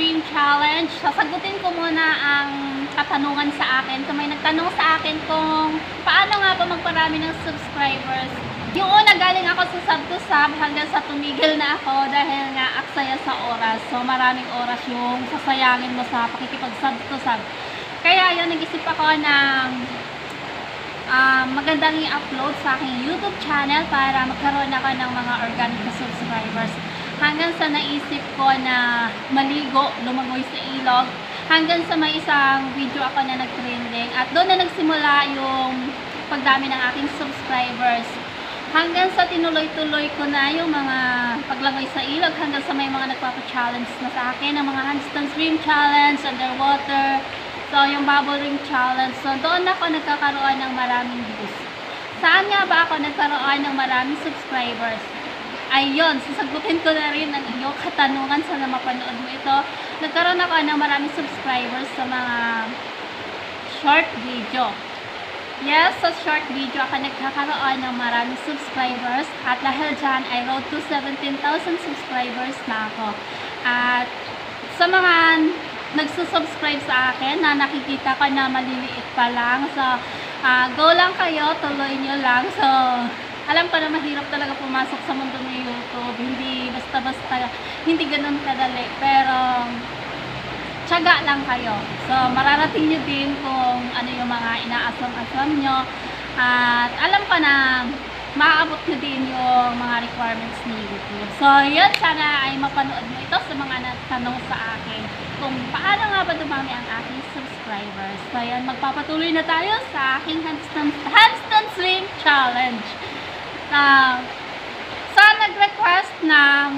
Stream Challenge. Sasagutin ko muna ang katanungan sa akin. Kung may nagtanong sa akin kung paano nga ba magparami ng subscribers. Yung una galing ako sa sub to sub hanggang sa tumigil na ako dahil nga aksaya sa oras. So maraming oras yung sasayangin mo sa pakikipag sub to sub. Kaya yun, nag-isip ako ng ah, magandang i-upload sa aking YouTube channel para magkaroon ako ng mga organic subscribers. Hanggang sa naisip ko na maligo, lumagoy sa ilog, hanggang sa may isang video ako na nag-trending at doon na nagsimula yung pagdami ng aking subscribers. Hanggang sa tinuloy-tuloy ko na yung mga paglangoy sa ilog, hanggang sa may mga nagpapa-challenge na sa akin, ng mga handstand swim challenge, underwater, So, yung bubble ring challenge. So, doon ako nagkakaroon ng maraming views. Saan nga ba ako nagkaroon ng maraming subscribers? Ayun, sasagutin ko na rin ang iyong katanungan sa na mapanood mo ito. Nagkaroon ako ng maraming subscribers sa mga short video. Yes, sa short video ako nagkakaroon ng maraming subscribers at dahil dyan ay road to 17,000 subscribers na ako. At sa mga nagsusubscribe sa akin na nakikita ko na maliliit pa lang. So, ah, go lang kayo, tuloy nyo lang. So, alam ko mahirap talaga pumasok sa mundo ng YouTube. Hindi basta-basta, hindi ganun kadali. Pero, tiyaga lang kayo. So, mararating nyo din kung ano yung mga inaasam-asam nyo. At alam ko na maaabot nyo din yung mga requirements ni YouTube. So, yun, sana ay mapanood mo ito sa mga natanong sa akin kung paano nga ba dumami ang aking subscribers. So, yan, magpapatuloy na tayo sa aking handstand, handstand swing challenge. Na, sa nag-request ng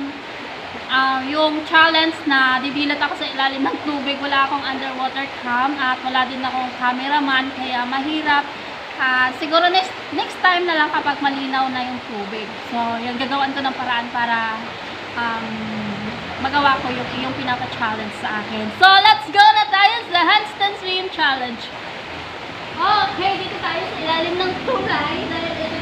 ah, yung challenge na didilat ako sa ilalim ng tubig, wala akong underwater cam at wala din akong cameraman, kaya mahirap Ah, siguro next, next time na lang kapag malinaw na yung tubig. So, yung gagawan ko ng paraan para um, magawa ko yung iyong pinapa-challenge sa akin. So, let's go na tayo sa handstand swim challenge. Okay, dito tayo sa ilalim ng tulay dahil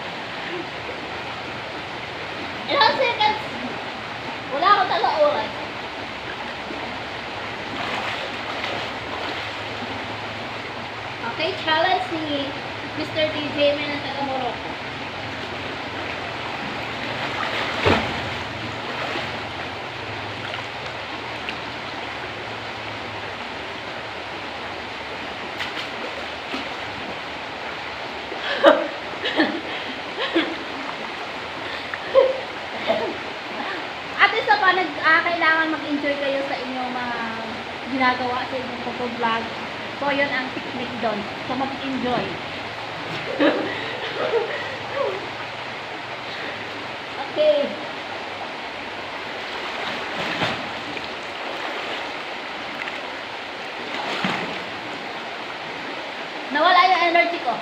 Okay, challenge ni Mr. DJ May ng taga Morocco. At isa pa, nag, ah, kailangan mag-enjoy kayo sa inyong mga ginagawa sa inyong photo-vlog. So, yun ang technique doon. So, mag-enjoy. okay. Nawala yung energy ko.